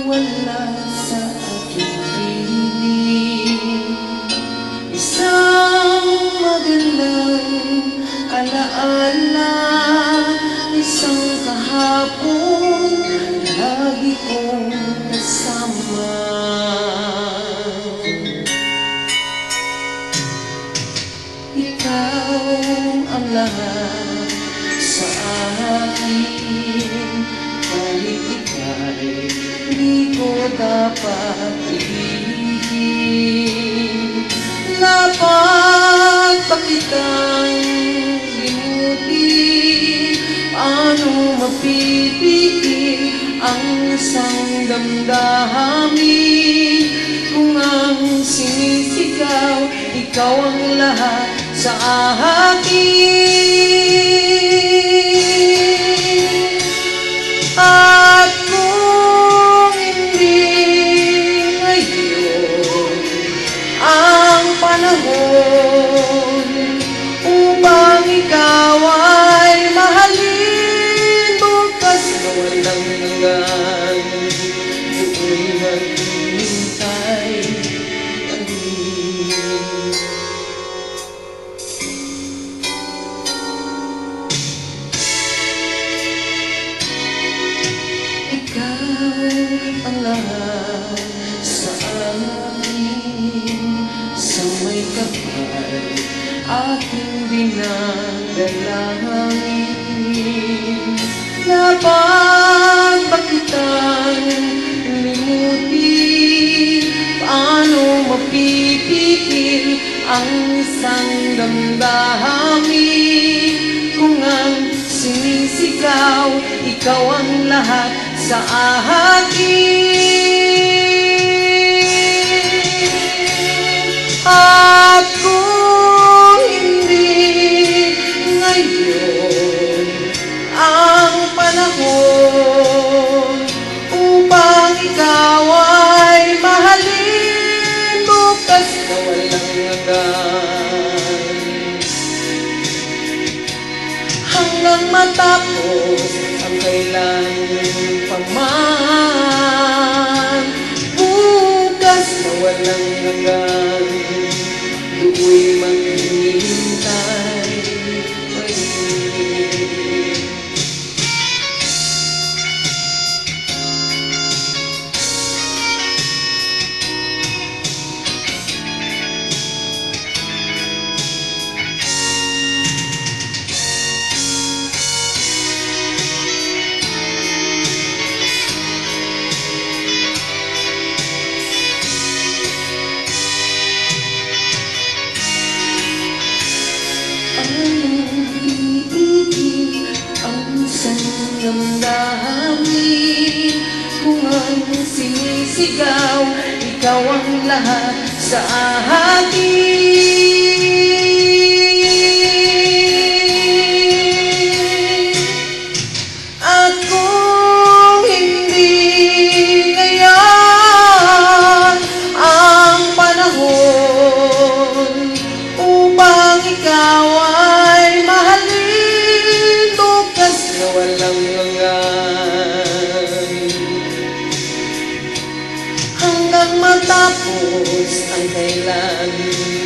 wala sa aking piling Isang magandang alaala Isang kahapon lagi kong kasama. Ikaw ang sa akin Kahit ika'y di ko dapat ibigin Dapat pa kitang limutin Paano mapipigil ang isang damdamin? Kung ang sinisigaw, ikaw ang lahat sa akin kapal aking dinadalangin. Dapat ba kitang limutin Paano mapipigil ang isang damdamin? Kung ang sinisigaw, ikaw ang lahat sa akin quên mang damdamin Kung ang sinisigaw, ikaw ang lahat sa akin and they learn.